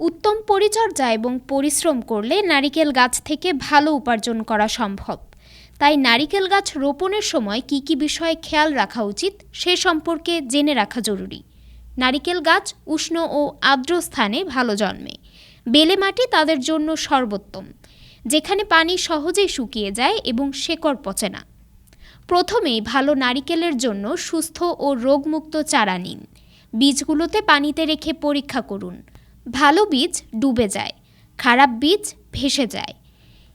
উত্তম পরিচর্যা এবং পরিশ্রম করলে নারিকেল গাছ থেকে ভালো উপার্জন করা সম্ভব। তাই নারিকেল গাছ রোপণের সময় কী কী বিষয়ে খেয়াল রাখা উচিত সে সম্পর্কে জেনে রাখা জরুরি। নারিকেল গাছ উষ্ণ ও আর্দ্র স্থানে ভালো জন্মে। বেলে মাটি তাদের জন্য সর্বোত্তম, যেখানে পানি সহজেই শুকিয়ে যায় এবং শেকড় পচে না। প্রথমেই ভালো নারিকেলের জন্য সুস্থ ও রোগমুক্ত চারা নিন। বীজগুলোতে পানিতে রেখে পরীক্ষা করুন। ভালো বীজ ডুবে যায়, খারাপ বীজ ভেসে যায়।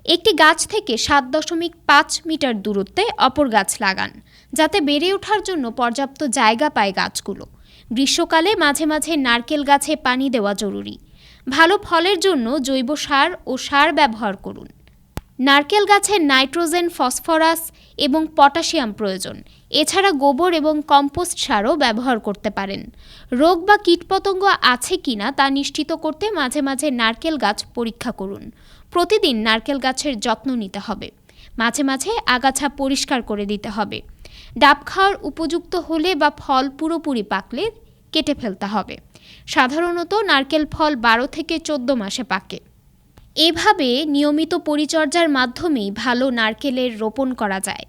একটি গাছ থেকে সাত দশমিক পাঁচ মিটার দূরত্বে অপর গাছ লাগান, যাতে বেড়ে ওঠার জন্য পর্যাপ্ত জায়গা পায় গাছগুলো। গ্রীষ্মকালে মাঝে মাঝে নারকেল গাছে পানি দেওয়া জরুরি। ভালো ফলের জন্য জৈব সার ও সার ব্যবহার করুন। নারকেল গাছের নাইট্রোজেন, ফসফরাস এবং পটাশিয়াম প্রয়োজন। এছাড়া গোবর এবং কম্পোস্ট সারও ব্যবহার করতে পারেন। রোগ বা কীটপতঙ্গ আছে কিনা তা নিশ্চিত করতে মাঝে মাঝে নারকেল গাছ পরীক্ষা করুন। প্রতিদিন নারকেল গাছের যত্ন নিতে হবে। মাঝে মাঝে আগাছা পরিষ্কার করে দিতে হবে। ডাব খাওয়ার উপযুক্ত হলে বা ফল পুরোপুরি পাকলে কেটে ফেলতে হবে। সাধারণত নারকেল ফল বারো থেকে চোদ্দ মাসে পাকে। এভাবে নিয়মিত পরিচর্যার মাধ্যমেই ভালো নারকেলের রোপণ করা যায়।